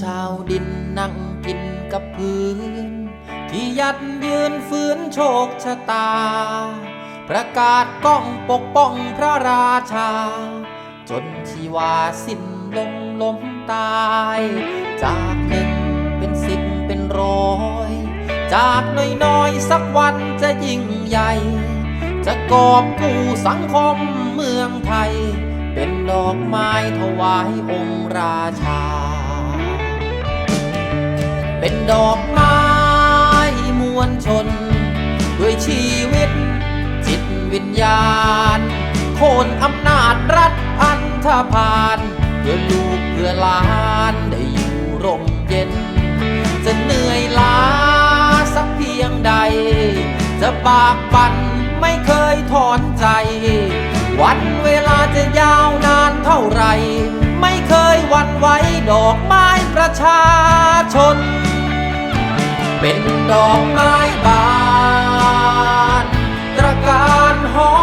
ชาวดินนั่งกินกับพื้น ที่ยัดยืนฟื้นโชคชะตา ประกาศก้องปกป้องพระราชา จนชีวาสิ้นลมล้มตาย จากหนึ่งเป็นสิบเป็นร้อย จากน้อยๆสักวันจะยิ่งใหญ่ จะกอบกู้สังคมเมืองไทย เป็นดอกไม้ถวายองค์ราชา ดอกไม้มวลชน ด้วยชีวิต จิตวิญญาณ โค่นอำนาจรัฐอันธพาลเพื่อลูกเพื่อหลานได้อยู่ร่มเย็น จะเหนื่อยล้าสักเพียงใด จะบากบั่นไม่เคยถอนใจ วันเวลาจะยาวนานเท่าไร ไม่เคยหวันไหวดอกไม้ประชาชน เป็นดอกไม้บานตระการหอ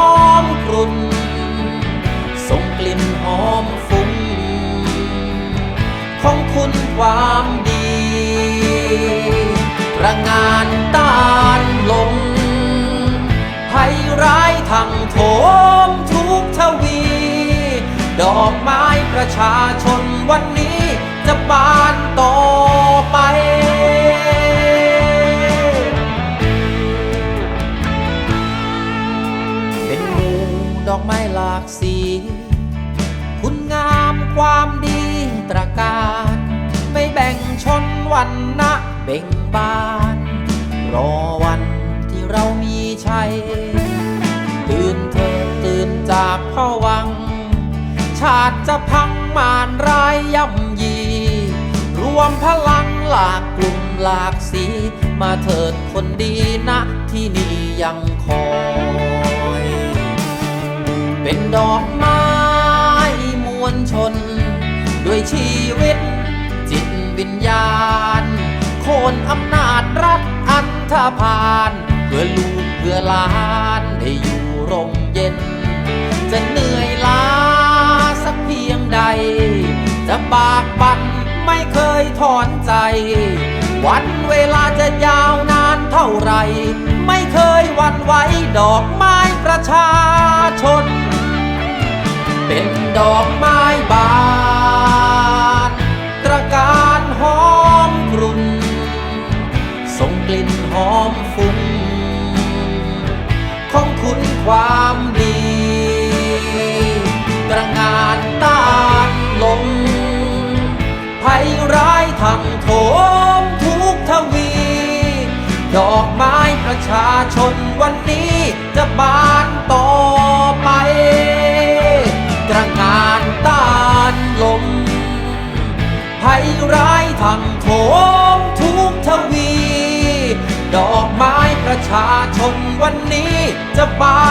มกรุ่นส่งกลิ่นหอมฟุ้งของคุณความดีระงานต้านลงภัยร้ายทั้งโถมทุกทวี ดอกไม้ประชาชนวันนี้จะบานากสี คุณงามความดีตระการ ไม่แบ่งชนวันนะเบ่งบาน รอวันที่เรามีชัย ตื่นเธอตื่นจากผวัง ชาติจะพังมารร้ายย่ำยี รวมพลังหลากกลุ่มหลากสี มาเถิดคนดีนะที่นี่ยังคอย เป็นดอกไม้มวลชน ด้วยชีวิต จิตวิญญาณ โค่นอำนาจรัฐอันธพาลเพื่อลูกเพื่อหลานได้อยู่ร่มเย็น จะเหนื่อยล้าสักเพียงใด จะบากบั่นไม่เคยถอนใจ วันเวลาจะยาวนานเท่าไร ไม่เคยวันไหวดอกไม้ประชาชน เป็นดอกไม้บานตระการหอมกรุ่นส่งกลิ่นหอมฟุ้งของคุณความดีตระงานต้านลมภัยร้ายทำโถมทุกทวี ดอกไม้ประชาชนวันนี้ ร้ายทั้งโถมทุกทวี ดอกไม้ประชาชนวันนี้จะบาน